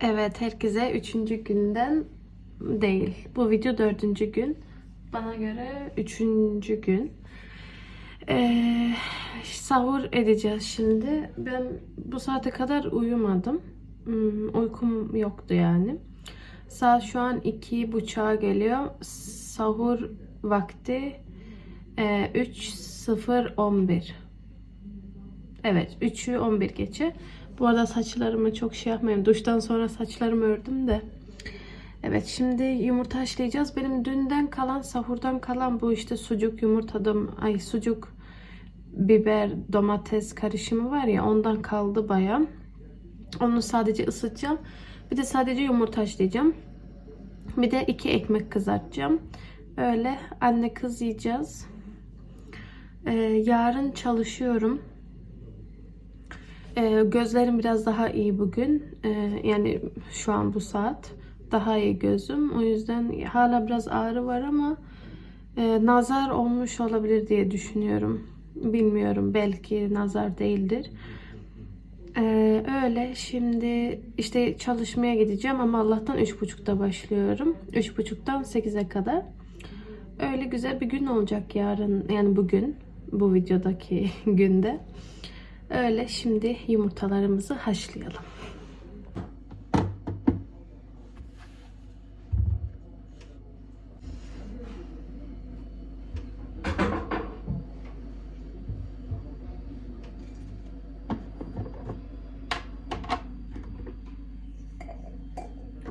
Evet herkese üçüncü günden değil. Bu video dördüncü gün. Bana göre üçüncü gün. Ee, sahur edeceğiz şimdi. Ben bu saate kadar uyumadım. Hmm, uykum yoktu yani. Saat şu an iki buçuğa geliyor. Sahur vakti e, 3.011. Evet 3'ü 11 geçe. Bu arada saçlarımı çok şey yapmayayım. Duştan sonra saçlarımı ördüm de. Evet şimdi yumurta haşlayacağız. Benim dünden kalan sahurdan kalan bu işte sucuk yumurtadım. Ay sucuk biber domates karışımı var ya ondan kaldı baya. Onu sadece ısıtacağım. Bir de sadece yumurta haşlayacağım. Bir de iki ekmek kızartacağım. Öyle anne kız yiyeceğiz. Ee, yarın çalışıyorum. Ee, gözlerim biraz daha iyi bugün. Ee, yani şu an bu saat. Daha iyi gözüm. O yüzden hala biraz ağrı var ama e, nazar olmuş olabilir diye düşünüyorum. Bilmiyorum. Belki nazar değildir. Ee, öyle şimdi işte çalışmaya gideceğim ama Allah'tan 3.30'da başlıyorum. 3.30'dan 8'e kadar. Öyle güzel bir gün olacak yarın yani bugün bu videodaki günde. Öyle şimdi yumurtalarımızı haşlayalım.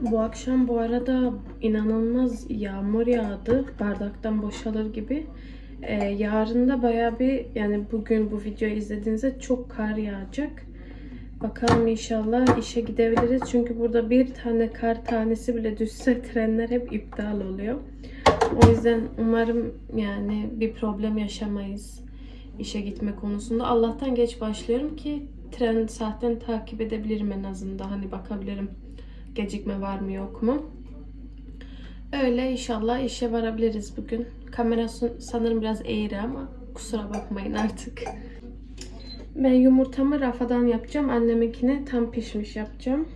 Bu akşam bu arada inanılmaz yağmur yağdı. Bardaktan boşalır gibi. Ee, yarın da baya bir yani bugün bu videoyu izlediğinizde çok kar yağacak. Bakalım inşallah işe gidebiliriz. Çünkü burada bir tane kar tanesi bile düşse trenler hep iptal oluyor. O yüzden umarım yani bir problem yaşamayız işe gitme konusunda. Allah'tan geç başlıyorum ki tren saatten takip edebilirim en azından. Hani bakabilirim gecikme var mı yok mu. Öyle inşallah işe varabiliriz bugün. Kamera sanırım biraz eğri ama kusura bakmayın artık. Ben yumurtamı rafadan yapacağım. Anneminkine tam pişmiş yapacağım.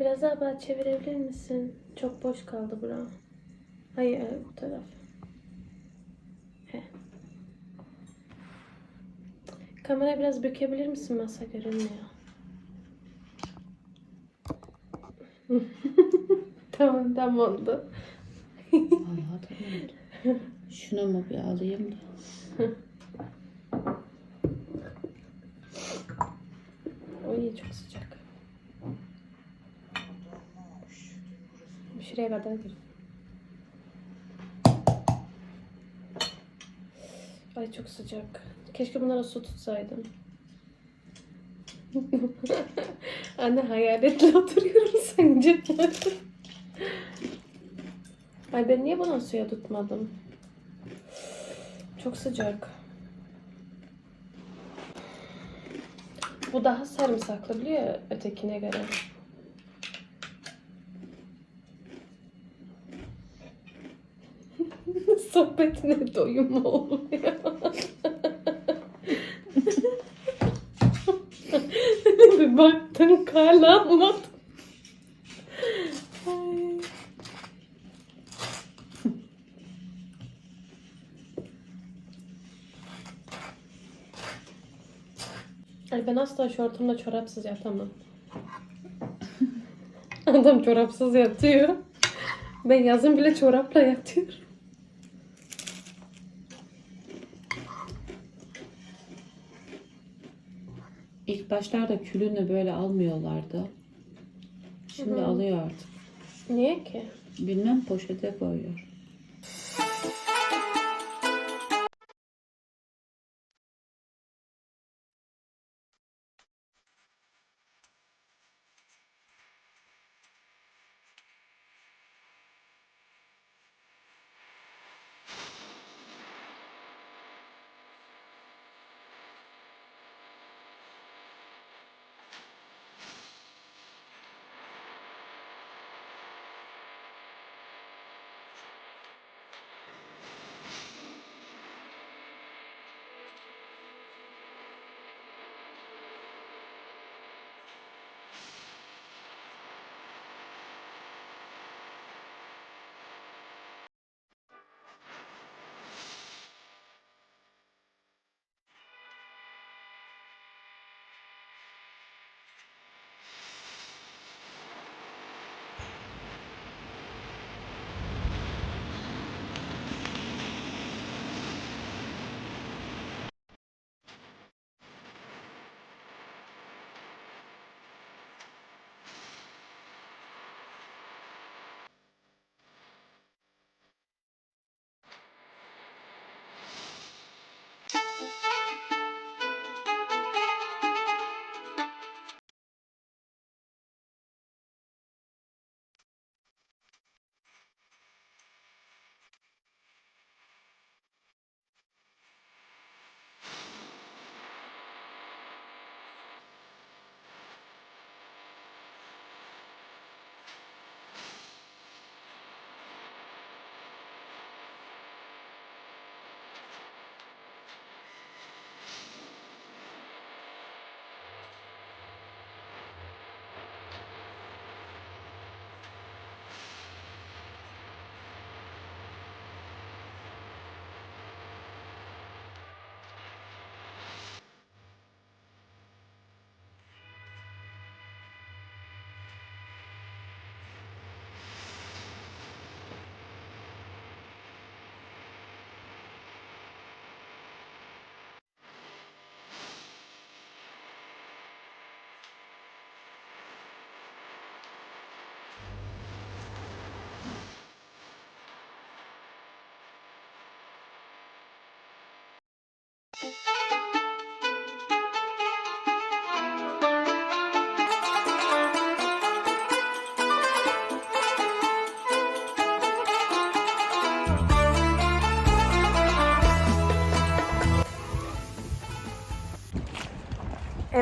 Biraz daha bana çevirebilir misin? Çok boş kaldı bura. Hayır bu taraf. He. Kamera biraz bükebilir misin? Masa görünmüyor. tamam tamam oldu. Vallahi tamam. Şunu mu bir alayım da. Oy çok sıcak. Şuraya kadar gir. Ay çok sıcak. Keşke bunlara su tutsaydım. Anne hayaletle oturuyorum sence. Ay ben niye buna suya tutmadım? Çok sıcak. Bu daha sarımsaklı biliyor ötekine göre. Sohbetine doyum olmuyor. bir baktın karla anlat. Ben asla şu ortamda çorapsız yatamam. Adam çorapsız yatıyor. Ben yazın bile çorapla yatıyorum. İlk başlarda külünü böyle almıyorlardı. Şimdi alıyor artık. Niye ki? Bilmem poşete koyuyor.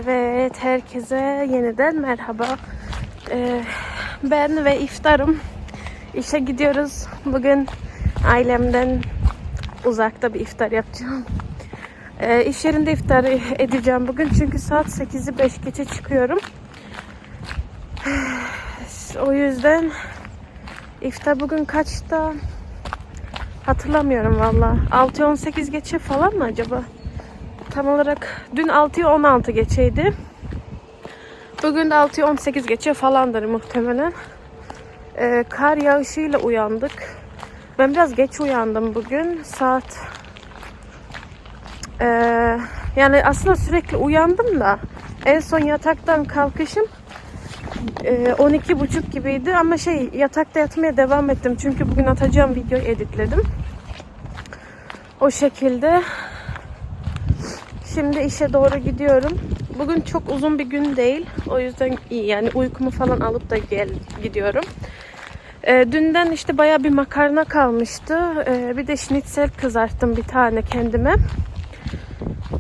Evet, herkese yeniden merhaba. Ee, ben ve iftarım işe gidiyoruz. Bugün ailemden uzakta bir iftar yapacağım. Ee, iş yerinde iftar edeceğim bugün çünkü saat 8'i 5 geçe çıkıyorum. O yüzden iftar bugün kaçta hatırlamıyorum valla. 6-18 geçe falan mı acaba? Tam olarak dün 6'ya 16 geçeydi. Bugün de 6'ya 18 geçe falandır muhtemelen. Ee, kar yağışıyla uyandık. Ben biraz geç uyandım bugün. Saat ee, yani aslında sürekli uyandım da en son yataktan kalkışım ee, 12.30 gibiydi ama şey yatakta yatmaya devam ettim. Çünkü bugün atacağım videoyu editledim. O şekilde Şimdi işe doğru gidiyorum. Bugün çok uzun bir gün değil. O yüzden iyi yani uykumu falan alıp da gel gidiyorum. Ee, dünden işte baya bir makarna kalmıştı. Ee, bir de schnitzel kızarttım bir tane kendime.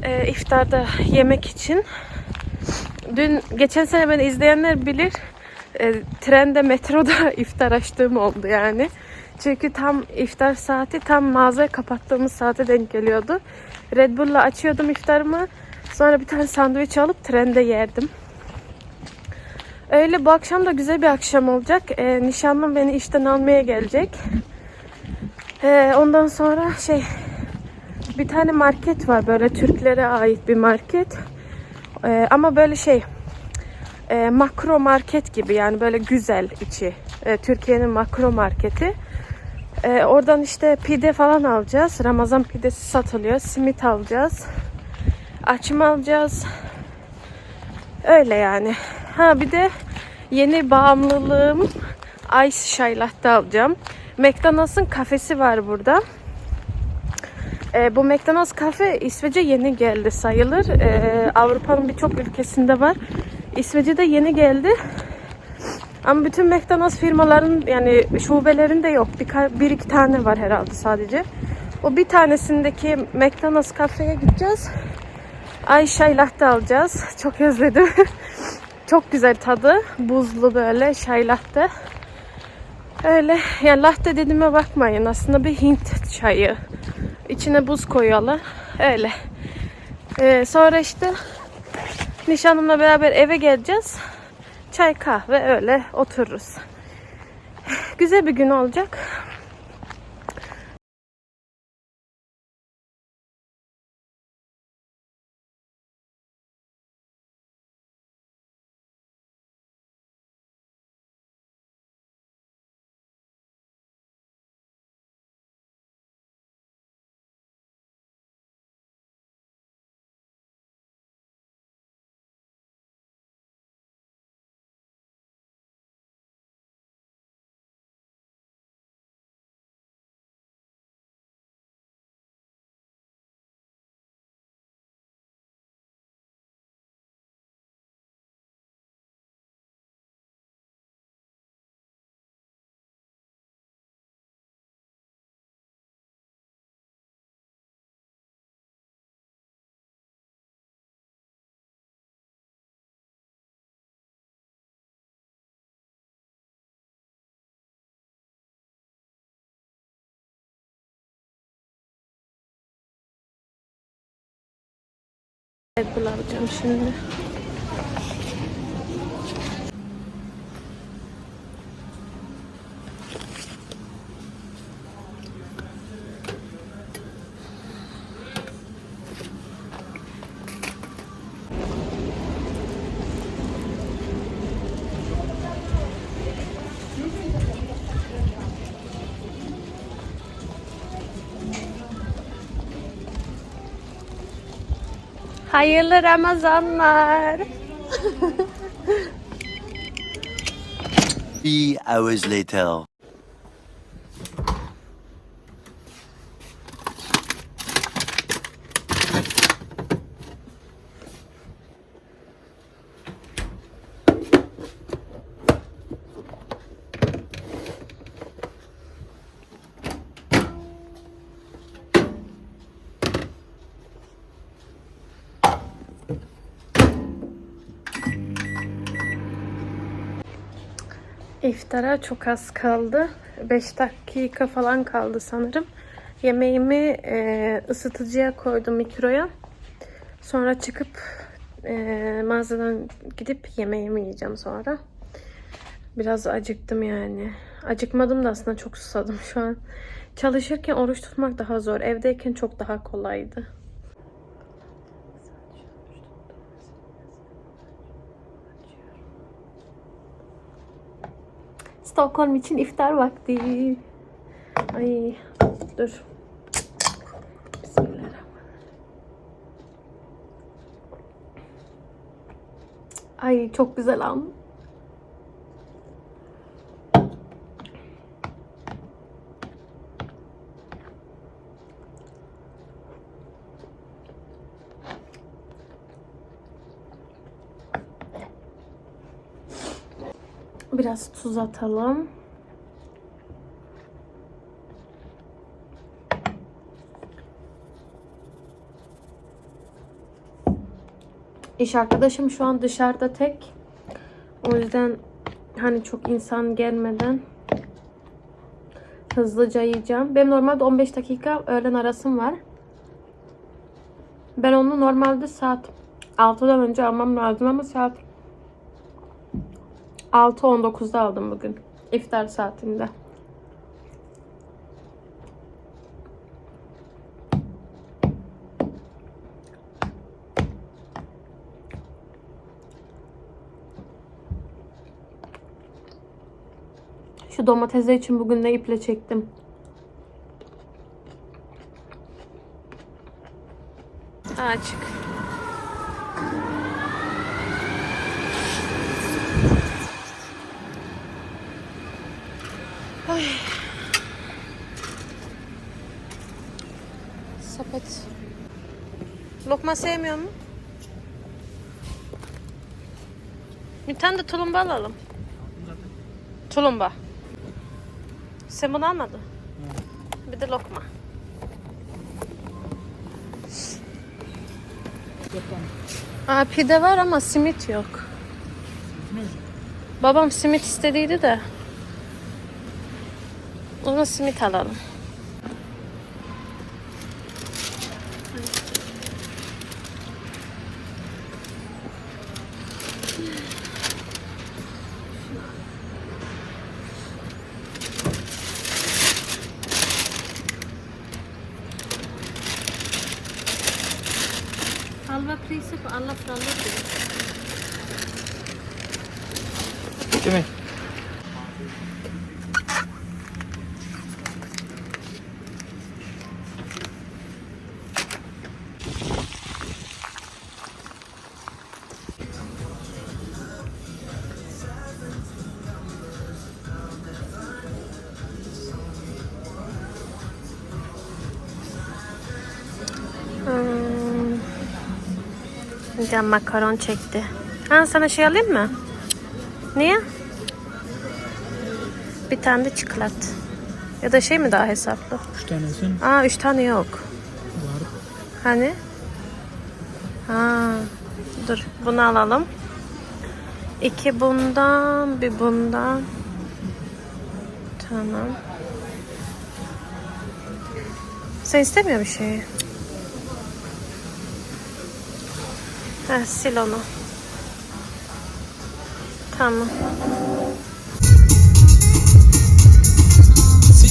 Ee, iftarda yemek için. Dün geçen sene beni izleyenler bilir. e, trende metroda iftar açtığım oldu yani. Çünkü tam iftar saati tam mağazayı kapattığımız saate denk geliyordu. Red Bull'la açıyordum iftarımı. Sonra bir tane sandviç alıp trende yerdim. Öyle bu akşam da güzel bir akşam olacak. Ee, nişanlım beni işten almaya gelecek. Ee, ondan sonra şey bir tane market var böyle Türklere ait bir market. Ee, ama böyle şey e, makro market gibi yani böyle güzel içi. Ee, Türkiye'nin makro marketi. Ee, oradan işte pide falan alacağız. Ramazan pidesi satılıyor. Simit alacağız. Açma alacağız. Öyle yani. Ha bir de Yeni bağımlılığım Ice Chai Latte alacağım. McDonald's'ın kafesi var burada. Ee, bu McDonald's kafe İsveç'e yeni geldi sayılır. Ee, Avrupa'nın birçok ülkesinde var. İsveç'e de yeni geldi. Ama bütün McDonald's firmaların yani şubelerinde yok. Bir, bir iki tane var herhalde sadece. O bir tanesindeki McDonald's kafeye gideceğiz. Ayşe latte alacağız. Çok özledim. Çok güzel tadı. Buzlu böyle çay latte. Öyle. Yani latte dediğime bakmayın. Aslında bir Hint çayı. İçine buz koyuyorlar. Öyle. Ee, sonra işte nişanlımla beraber eve geleceğiz. Çay kahve öyle otururuz. Güzel bir gün olacak. Red Bull alacağım şimdi. Hayırlı Ramazanlar. Three hours later. İftara çok az kaldı. 5 dakika falan kaldı sanırım. Yemeğimi e, ısıtıcıya koydum mikroya. Sonra çıkıp e, mağazadan gidip yemeğimi yiyeceğim sonra. Biraz acıktım yani. Acıkmadım da aslında çok susadım şu an. Çalışırken oruç tutmak daha zor. Evdeyken çok daha kolaydı. Stockholm için iftar vakti. Ay dur. Bismillahirrahmanirrahim. Ay çok güzel am. Biraz tuz atalım. İş arkadaşım şu an dışarıda tek. O yüzden hani çok insan gelmeden hızlıca yiyeceğim. Benim normalde 15 dakika öğlen arasım var. Ben onu normalde saat 6'dan önce almam lazım ama saat 6.19'da aldım bugün. İftar saatinde. Şu domatesler için bugün de iple çektim. Açık. lokma sevmiyor mu? Bir tane de tulumba alalım. Tulumba. Sen bunu almadın. Bir de lokma. Aa, pide var ama simit yok. Babam simit istediydi de. O zaman simit alalım. Değil mi? Hmm. Makaron çekti. Ha sana şey alayım mı? Niye? Bir tane de çikolat. Ya da şey mi daha hesaplı? Üç tanesin Aa üç tane yok. var. Hani? Ha, dur bunu alalım. İki bundan, bir bundan. Tamam. Sen istemiyor bir şey. Heh, sil onu. Tamam. Şey,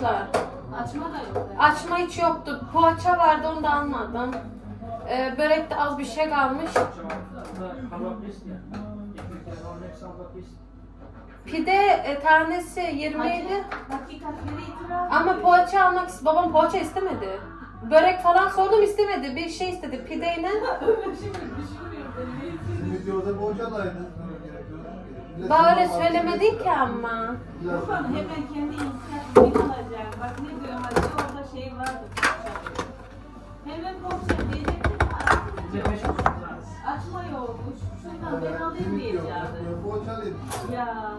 kapatmışlar. Açma da yok. Açma hiç yoktu. Poğaça vardı onu da almadım. Ee, börekte az bir şey kalmış. Pide e, tanesi 20 idi. Hakikatleri itiraf. Ama poğaça almak babam poğaça istemedi. Börek falan sordum istemedi. Bir şey istedi pideyle. Videoda bocalaydı. Bana öyle söylemedi ki ama. Hemen kendi inisiyatifini alacak. Bak ne diyor hadi orada şey vardı. Hemen konuşacak diyecektim. Açma yokmuş. Şuradan ben alayım diyeceğim. Bocalaydı. Ya.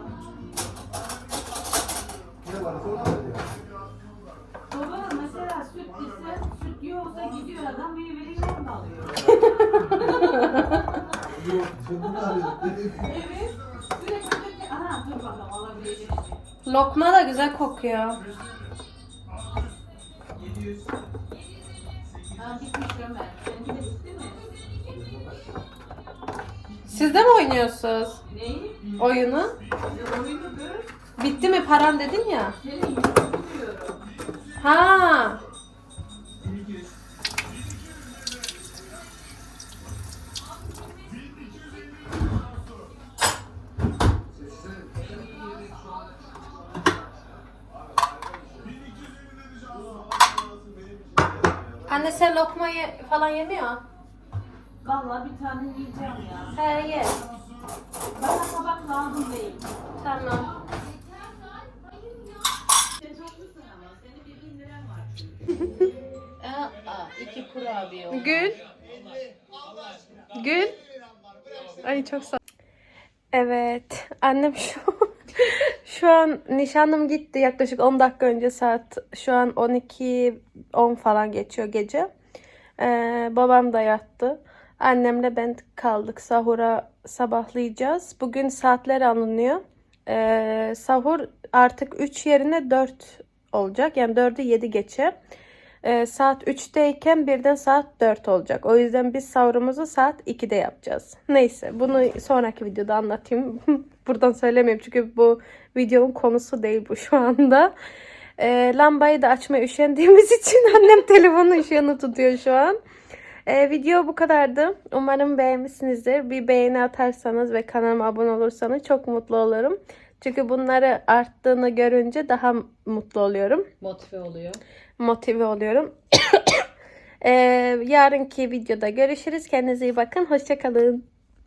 Ne var? Sonra gidiyor adam beni veriyor mu alıyor? Yok. Bunu da arıyorduk. Evet. Sürekli sürekli aha dur bakalım alabilecek. Lokma da güzel kokuyor. Ha bitmiş Ömer. Seninki de bitti mi? Siz de mi oynuyorsunuz Neyi? oyunu? Bitti mi paran dedin ya. Senin yüzünü diyorum. Ha. Anne sen lokma ye- falan yemiyor. Vallahi bir tane yiyeceğim ya. He ye. Bana tabak lazım değil. Tamam. Sen çoklusun ama. Senin bir bin liran var. Aa, iki kurabiye oldu. Gül. Gül. Ay çok sağ Evet. Annem şu şu an nişanlım gitti yaklaşık 10 dakika önce saat şu an 12 10 falan geçiyor gece. Ee, babam da yattı. Annemle ben kaldık. Sahura sabahlayacağız. Bugün saatler alınıyor. Ee, sahur artık 3 yerine 4 olacak. Yani 4'ü 7 geçe e, saat 3'teyken birden saat 4 olacak. O yüzden biz savrumuzu saat 2'de yapacağız. Neyse bunu sonraki videoda anlatayım. Buradan söylemeyeyim çünkü bu videonun konusu değil bu şu anda. E, lambayı da açmaya üşendiğimiz için annem telefonun ışığını tutuyor şu an. E, video bu kadardı. Umarım beğenmişsinizdir. Bir beğeni atarsanız ve kanalıma abone olursanız çok mutlu olurum. Çünkü bunları arttığını görünce daha mutlu oluyorum. Motive oluyor motive oluyorum. ee, yarınki videoda görüşürüz. Kendinize iyi bakın. Hoşçakalın.